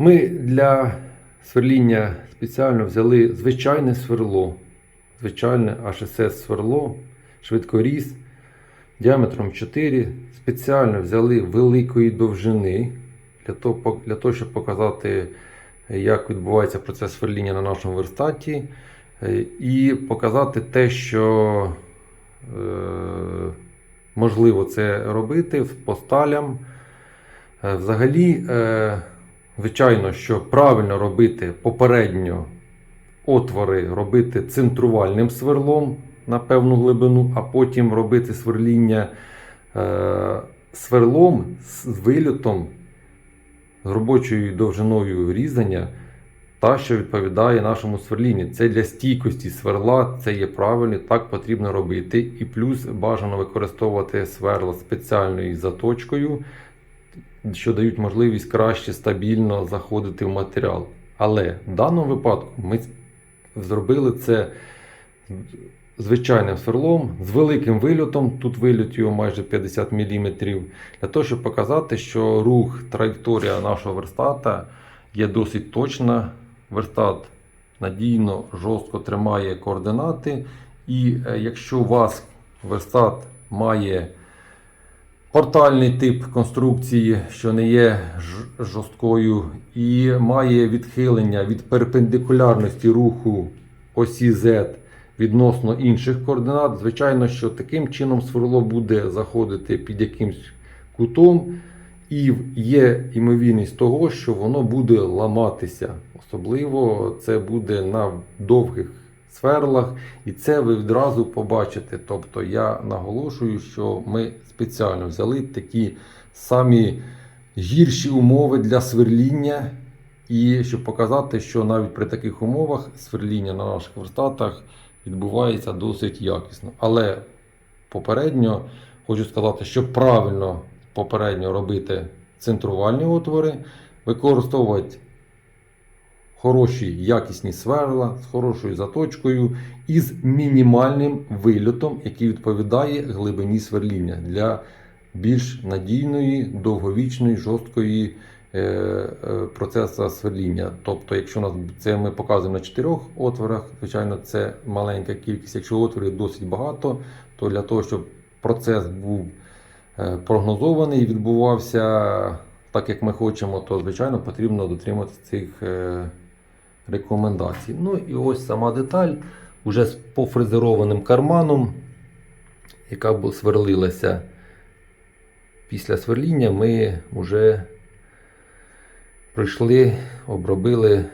Ми для сверління спеціально взяли звичайне сверло, звичайне HSS сверло, швидкоріз діаметром 4. Спеціально взяли великої довжини для того, для того, щоб показати, як відбувається процес сверління на нашому верстаті, е, і показати те, що е, можливо це робити по сталям. Е, Взагалі, е, звичайно, що правильно робити попередньо отвори робити центрувальним сверлом на певну глибину, а потім робити сверління е, сверлом з вильотом з робочою довжиною різання, та, що відповідає нашому сверлінню. Це для стійкості сверла, це є правильно, так потрібно робити. І плюс бажано використовувати сверла спеціальною заточкою, що дають можливість краще стабільно заходити в матеріал. Але в даному випадку ми зробили це звичайним сверлом з великим вильотом. Тут вильот його майже 50 мм, для того, щоб показати, що рух, траєкторія нашого верстата є досить точна. Верстат надійно, жорстко тримає координати. І е, якщо у вас верстат має портальний тип конструкції, що не є жорсткою, і має відхилення від перпендикулярності руху осі Z відносно інших координат. Звичайно, що таким чином сверло буде заходити під якимсь кутом, і є ймовірність того, що воно буде ламатися. Особливо це буде на довгих сверлах, і це ви відразу побачите. Тобто я наголошую, що ми спеціально взяли такі самі гірші умови для сверління, і щоб показати, що навіть при таких умовах сверління на наших верстатах відбувається досить якісно. Але попередньо хочу сказати, що правильно попередньо робити центрувальні отвори, використовувати хороші якісні сверла з хорошою заточкою і з мінімальним вильотом, який відповідає глибині сверління для більш надійної, довговічної, жорсткої е, е, процесу сверління. Тобто, якщо нас це ми показуємо на чотирьох отворах, звичайно, це маленька кількість. Якщо отворів досить багато, то для того, щоб процес був е, прогнозований і відбувався так, як ми хочемо, то звичайно потрібно дотримуватися цих рекомендацій. Ну і ось сама деталь уже з пофрезерованим карманом, яка бу- сверлилася після сверління, ми вже пройшли, обробили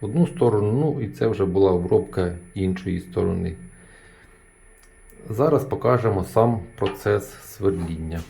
одну сторону, ну і це вже була обробка іншої сторони. Зараз покажемо сам процес сверління.